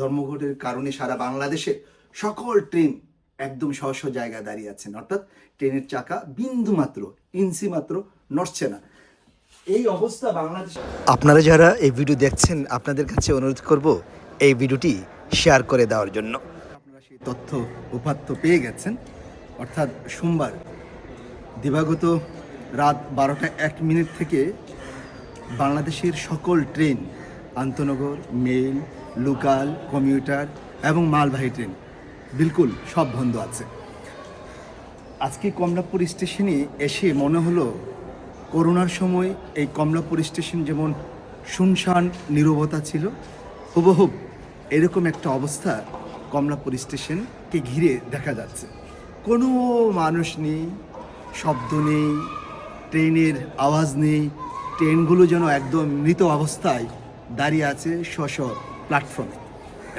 ধর্মঘটের কারণে সারা বাংলাদেশে সকল ট্রেন একদম স্ব জায়গায় দাঁড়িয়ে আছেন। অর্থাৎ ট্রেনের চাকা বিন্দু মাত্র, ইঞ্চি মাত্র নড়ছে না। এই অবস্থা বাংলাদেশ আপনারা যারা এই ভিডিও দেখছেন, আপনাদের কাছে অনুরোধ করব এই ভিডিওটি শেয়ার করে দেওয়ার জন্য। আপনারা সেই তথ্য উপাত্ত পেয়ে গেছেন। অর্থাৎ সোমবার, দিবাগত রাত বারোটা এক মিনিট থেকে বাংলাদেশের সকল ট্রেন, আন্তনগর মেল লোকাল কমিউটার এবং মালবাহী ট্রেন। বিলকুল সব বন্ধ আছে। আজকে কমলাপুর স্টেশনে এসে মনে হলো, করোনার সময় এই কমলাপুর স্টেশন যেমন শুনশান, নীরবতা ছিল হুবহুব এরকম একটা অবস্থা কমলাপুর স্টেশনকে ঘিরে দেখা যাচ্ছে। কোনো মানুষ নেই, শব্দ নেই, ট্রেনের আওয়াজ নেই, ট্রেনগুলো যেন একদম মৃত অবস্থায় দাঁড়িয়ে আছে স্ব প্ল্যাটফর্মে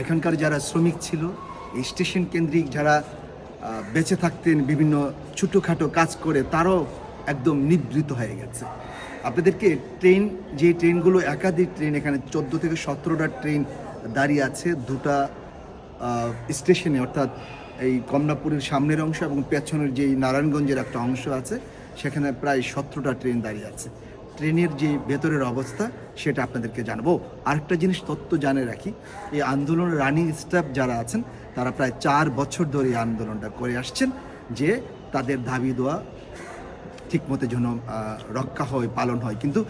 এখানকার যারা শ্রমিক ছিল, এই স্টেশন কেন্দ্রিক যারা বেঁচে থাকতেন, বিভিন্ন ছোটোখাটো কাজ করে, তারাও একদম নিবৃত হয়ে গেছে। আপনাদেরকে ট্রেন, যে ট্রেনগুলো, একাধিক ট্রেন, এখানে চোদ্দ থেকে সতেরোটা ট্রেন দাঁড়িয়ে আছে, দুটা স্টেশনে, অর্থাৎ এই কমলাপুরের সামনের অংশ এবং পেছনের যেই নারায়ণগঞ্জের একটা অংশ আছে, সেখানে প্রায় সতেরোটা ট্রেন দাঁড়িয়ে আছে। ট্রেনের যে ভেতরের অবস্থা, সেটা আপনাদেরকে জানাব। আরেকটা জিনিস তথ্য জানে রাখি, এই আন্দোলনের রানিং স্টাফ যারা আছেন, তারা প্রায় চার বছর ধরে এই আন্দোলনটা করে আসছেন, যে তাদের দাবি দেওয়া ঠিকমতো যেন রক্ষা হয়, পালন হয়। কিন্তু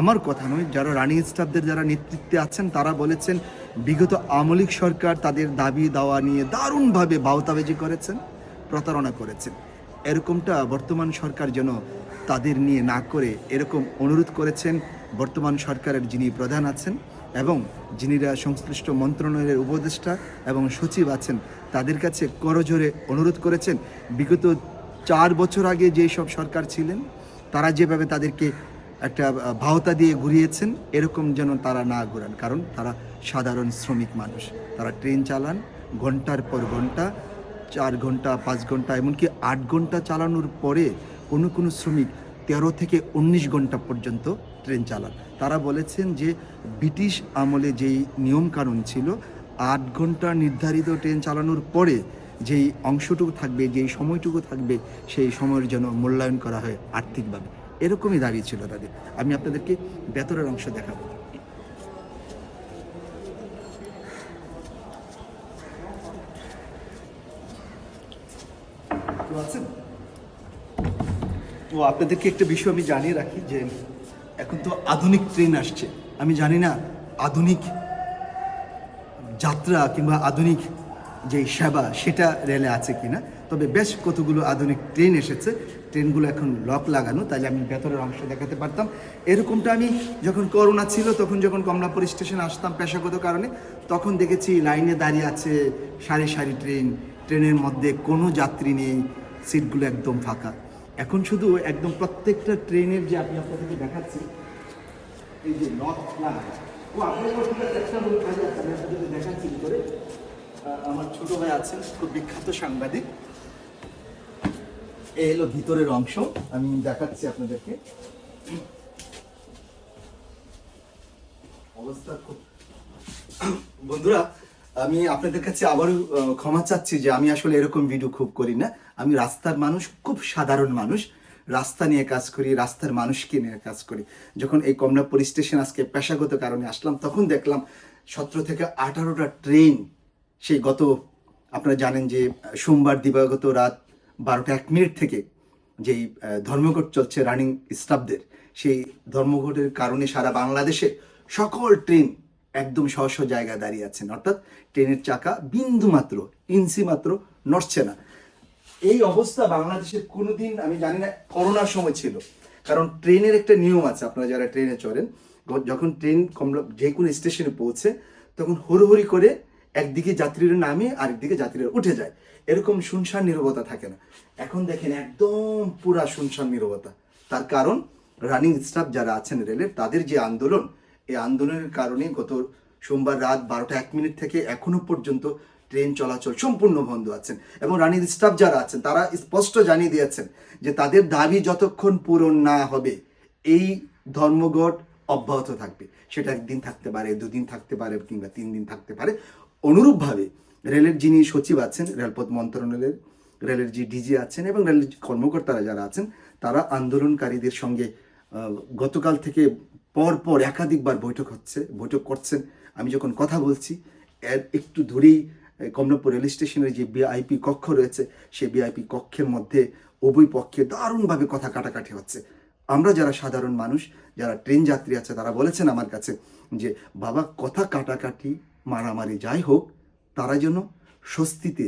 আমার কথা নয়, যারা রানিং স্টাফদের যারা নেতৃত্বে আছেন, তারা বলেছেন, বিগত আমলিক সরকার তাদের দাবি দাওয়া নিয়ে দারুণভাবে বাউতাবেজি করেছেন, প্রতারণা করেছেন। এরকমটা বর্তমান সরকার যেন তাদের নিয়ে না করে এরকম অনুরোধ করেছেন বর্তমান সরকারের যিনি প্রধান আছেন এবং যিনিরা সংশ্লিষ্ট মন্ত্রণালয়ের উপদেষ্টা এবং সচিব আছেন, তাদের কাছে করজোরে অনুরোধ করেছেন। বিগত চার বছর আগে যেই সব সরকার ছিলেন, তারা যেভাবে তাদেরকে একটা ভাওতা দিয়ে ঘুরিয়েছেন, এরকম যেন তারা না ঘুরান। কারণ তারা সাধারণ শ্রমিক মানুষ। তারা ট্রেন চালান, ঘণ্টার পর ঘণ্টা, চার ঘণ্টা, পাঁচ ঘণ্টা, এমনকি আট ঘণ্টা চালানোর পরে কোনো কোনো শ্রমিক তেরো থেকে উনিশ ঘণ্টা পর্যন্ত ট্রেন চালান। তারা বলেছেন যে ব্রিটিশ আমলে যেই নিয়মকানুন ছিল, আট ঘণ্টা নির্ধারিত ট্রেন চালানোর পরে যেই অংশটুকু থাকবে, যেই সময়টুকু থাকবে, সেই সময়ের জন্য মূল্যায়ন করা হয় আর্থিকভাবে। এরকমই দাবি ছিল তাদের। আমি আপনাদেরকে বেতরের অংশ দেখাবো। তো আছেন? তো আপনাদেরকে একটা বিষয় আমি জানিয়ে রাখি যে এখন তো আধুনিক ট্রেন আসছে। আমি জানি না, আধুনিক যাত্রা কিংবা আধুনিক যে সেবা, সেটা রেলে আছে কিনা? তবে বেশ কতগুলো আধুনিক ট্রেন এসেছে। ট্রেনগুলো এখন লক লাগানো, তাহলে আমি ভেতরের অংশ দেখাতে পারতাম। এরকমটা আমি যখন করোনা ছিল, তখন যখন কমলাপুর স্টেশন আসতাম পেশাগত কারণে, তখন দেখেছি লাইনে দাঁড়িয়ে আছে সারি সারি ট্রেন ট্রেনের মধ্যে কোনো যাত্রী নেই সিটগুলো একদম ফাঁকা। এখন শুধু একদম প্রত্যেকটা ট্রেনের যে আপনি আপনাদেরকে দেখাচ্ছি, এই যে লক লাগানো ও আপনার আমি দেখাচ্ছি করে আমার ছোট ভাই আছেন, খুব বিখ্যাত সাংবাদিক। এই হলো ভিতরের অংশ, আমি দেখাচ্ছি আপনাদেরকে। অবস্থা খুব বন্ধুরা আমি আপনাদের কাছে আবারও ক্ষমা চাচ্ছি যে আমি আসলে এরকম ভিডিও খুব করি না। আমি রাস্তার মানুষ, খুব সাধারণ মানুষ। রাস্তা নিয়ে কাজ করি, রাস্তার মানুষকে নিয়ে কাজ করি। যখন এই কমলাপুর স্টেশন আজকে পেশাগত কারণে আসলাম, তখন দেখলাম সতেরো থেকে আঠারোটা ট্রেন, সেই গত, আপনারা জানেন যে, সোমবার দিবাগত রাত বারোটা এক মিনিট থেকে যেই ধর্মঘট চলছে রানিং স্টাফদের সেই ধর্মঘটের কারণে সারা বাংলাদেশে সকল ট্রেন একদম স্ব জায়গায় দাঁড়িয়ে আছেন। অর্থাৎ ট্রেনের চাকা বিন্দু মাত্র, ইঞ্চি মাত্র নড়ছে না। এই অবস্থা বাংলাদেশের কোনোদিন, আমি জানি না, করোনার সময় ছিল। কারণ ট্রেনের একটা নিয়ম আছে, আপনারা যারা ট্রেনে চড়েন যখন ট্রেন কমলা যে কোনো স্টেশনে পৌঁছে, তখন হুড়োহুড়ি করে একদিকে যাত্রীরা নামে, আরেকদিকে যাত্রীরা উঠে যায়। এরকম শুনশান নীরবতা থাকে না। এখন দেখেন একদম পুরা শুনশান নীরবতা। তার কারণ রানিং স্টাফ যারা আছেন রেলের, তাদের যে আন্দোলন এই আন্দোলনের কারণে গত সোমবার রাত বারোটা এক মিনিট থেকে এখনও পর্যন্ত ট্রেন চলাচল সম্পূর্ণ বন্ধ আছেন এবং রানিং স্টাফ যারা আছেন, তারা স্পষ্ট জানিয়ে দিয়েছেন যে তাদের দাবি যতক্ষণ পূরণ না হবে, এই ধর্মঘট অব্যাহত থাকবে। সেটা একদিন থাকতে পারে, দুদিন থাকতে পারে কিংবা তিন দিন থাকতে পারে। অনুরূপভাবে রেলের যিনি সচিব আছেন, রেলপথ মন্ত্রণালয়ের রেলের যে ডিজি আছেন এবং রেলের কর্মকর্তারা যারা আছেন, তারা আন্দোলনকারীদের সঙ্গে গতকাল থেকে পর পর একাধিকবার বৈঠক হচ্ছে, বৈঠক করছেন। আমি যখন কথা বলছি, এর একটু দূরেই কমলাপুর রেল স্টেশনের যে বিআইপি কক্ষ রয়েছে সেই বিআইপি কক্ষের মধ্যে উভয় পক্ষে দারুণভাবে কথা কাটাকাটি হচ্ছে। আমরা যারা সাধারণ মানুষ, যারা ট্রেন যাত্রী আছে, তারা বলেছেন আমার কাছে যে, বাবা, কথা কাটাকাটি, মারামারি যাই হোক, তারা যেন স্বস্তিতে,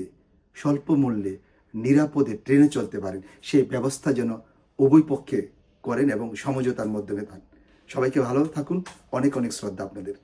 স্বল্প মূল্যে, নিরাপদে ট্রেনে চলতে পারেন। সেই ব্যবস্থা যেন উভয় পক্ষে করেন এবং সমঝোতার মাধ্যমে পান সবাইকে ভালো থাকুন। অনেক অনেক শ্রদ্ধা আপনাদের।